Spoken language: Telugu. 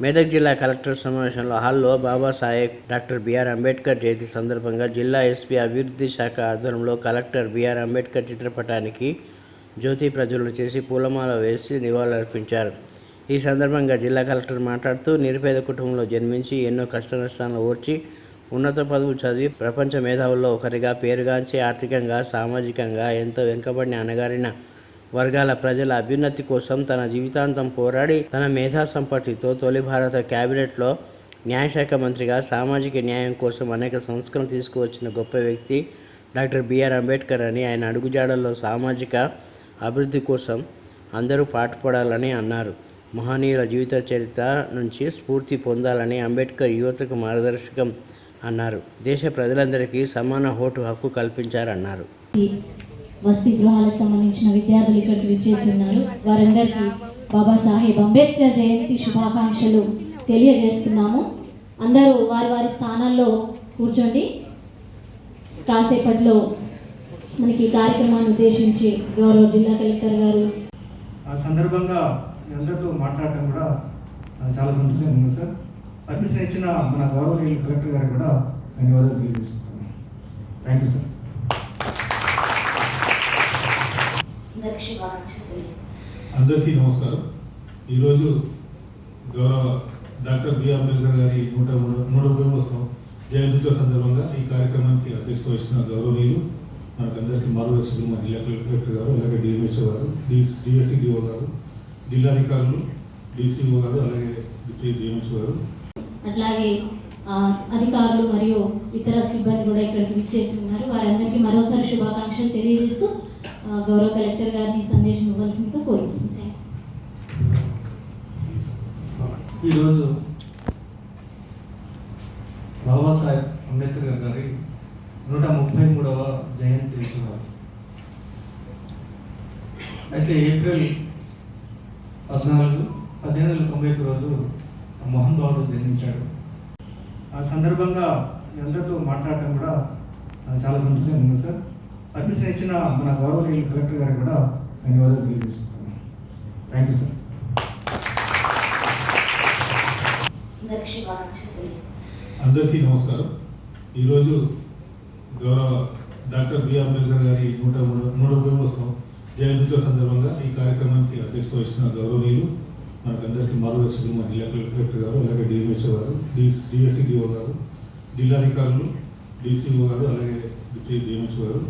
మెదక్ జిల్లా కలెక్టర్ సమావేశంలో హాల్లో Babasaheb doctor B R Ambedkar జయంతి సందర్భంగా జిల్లా ఎస్పీ అభివృద్ధి శాఖ ఆధ్వర్యంలో కలెక్టర్ బిఆర్ అంబేద్కర్ చిత్రపటానికి జ్యోతి ప్రజ్వలన చేసి పూలమాల వేసి నివాళులర్పించారు. ఈ సందర్భంగా జిల్లా కలెక్టర్ మాట్లాడుతూ నిరుపేద కుటుంబంలో జన్మించి ఎన్నో కష్టనష్టాలను ఓర్చి ఉన్నత పదవులు చదివి ప్రపంచ మేధావుల్లో ఒకరిగా పేరుగాంచి ఆర్థికంగా సామాజికంగా ఎంతో వెనుకబడిన అణగారిన వర్గాల ప్రజల అభ్యున్నతి కోసం తన జీవితాంతం పోరాడి తన మేధా సంపత్తితో తొలి భారత క్యాబినెట్లో న్యాయశాఖ మంత్రిగా సామాజిక న్యాయం కోసం అనేక సంస్కరణలు తీసుకువచ్చిన గొప్ప వ్యక్తి డాక్టర్ బిఆర్ అంబేద్కర్ అని ఆయన అడుగుజాడల్లో సామాజిక అభివృద్ధి కోసం అందరూ పాటుపడాలని అన్నారు. మహనీయుల జీవిత చరిత్ర నుంచి స్ఫూర్తి పొందాలని అంబేద్కర్ యువతకు మార్గదర్శకం అన్నారు. దేశ ప్రజలందరికీ సమాన ఓటు హక్కు కల్పించారన్నారు. వసతి గృహాలకు సంబంధించిన విద్యార్థులు ఇక్కడికి విచ్చేసి ఉన్నారు. వారందరికీ బాబాసాహెబ్ అంబేద్కర్ జయంతి శుభాకాంక్షలు తెలియజేస్తున్నాము. అందరూ వారి వారి స్థానాల్లో కూర్చోండి. కాసేపట్లో మనకి కార్యక్రమాన్ని ఉద్దేశించి గౌరవ జిల్లా కలెక్టర్ గారు ఆ సందర్భంగా అందరితో మాట్లాడటం కూడా చాలా సంతోషంగా ఉంది సార్. పర్మిషన్ ఇచ్చిన మన గౌరవ కలెక్టర్ గారికి కూడా ధన్యవాదాలు తెలియజేసుకుంటున్నాను. Thank you sir. అందరికీ నమస్కారం. ఈరోజు గౌరవ డాక్టర్ బి అంబేద్కర్ గారి నూట మూడు నూట మూడవ జయంతి సందర్భంగా ఈ కార్యక్రమానికి అధ్యక్షత వహిస్తున్న గౌరవనీయులు మనకందరికీ మార్గదర్శకులు మన జిల్లా కలెక్టర్ గారు అలాగే డిఎంహెచ్ఓ గారు డిఎస్సిడిఓ గారు జిల్లాధికారులు డిసిఓ గారు అలాగే డిప్యూటీ డిఎంహెచ్ఓ గారు. అట్లాగే అధికారులు మరియు ఇతర సిబ్బంది కూడా ఇక్కడికి విచ్చేసి ఉన్నారు. వారందరికీ మరోసారి శుభాకాంక్షలు తెలియజేస్తూ గౌరవ కలెక్టర్ గారిని సందేశం ఇవ్వాల్సిందిగా. ఈరోజు బాబాసాహెబ్ అంబేద్కర్ గారి నూట ముప్పై మూడవ జయంతి అయితే ఏప్రిల్ పద్నాలుగు పద్దెనిమిది వందల తొంభై ఒక రోజు మోహన్ బాబు జన్మించాడు. ఆ సందర్భంగా అందరితో మాట్లాడటం కూడా నాకు చాలా సంతోషంగా ఉంది సార్. పర్మిషన్ ఇచ్చిన మన గౌరవనీయులు కలెక్టర్ గారికి కూడా ధన్యవాదాలు తెలియజేసుకుంటున్నాను. థ్యాంక్ యూ సార్ అందరికీ నమస్కారం. ఈరోజు గౌరవ డాక్టర్ బి అంబేద్కర్ గారి నూట మూడు నూట మూడవ జయంతి సందర్భంగా ఈ కార్యక్రమానికి అధ్యక్షత వహిస్తున్న గౌరవనీయులు మనకందరికీ మార్గదర్శకులు మన జిల్లా కలెక్టర్ గారు అలాగే డిఎంహెచ్ఓ గారు డిఎస్సిడిఓ గారు జిల్లాధికారులు డిసిఓ గారు అలాగే డిప్యూటీ డిఎంహెచ్ఓ గారు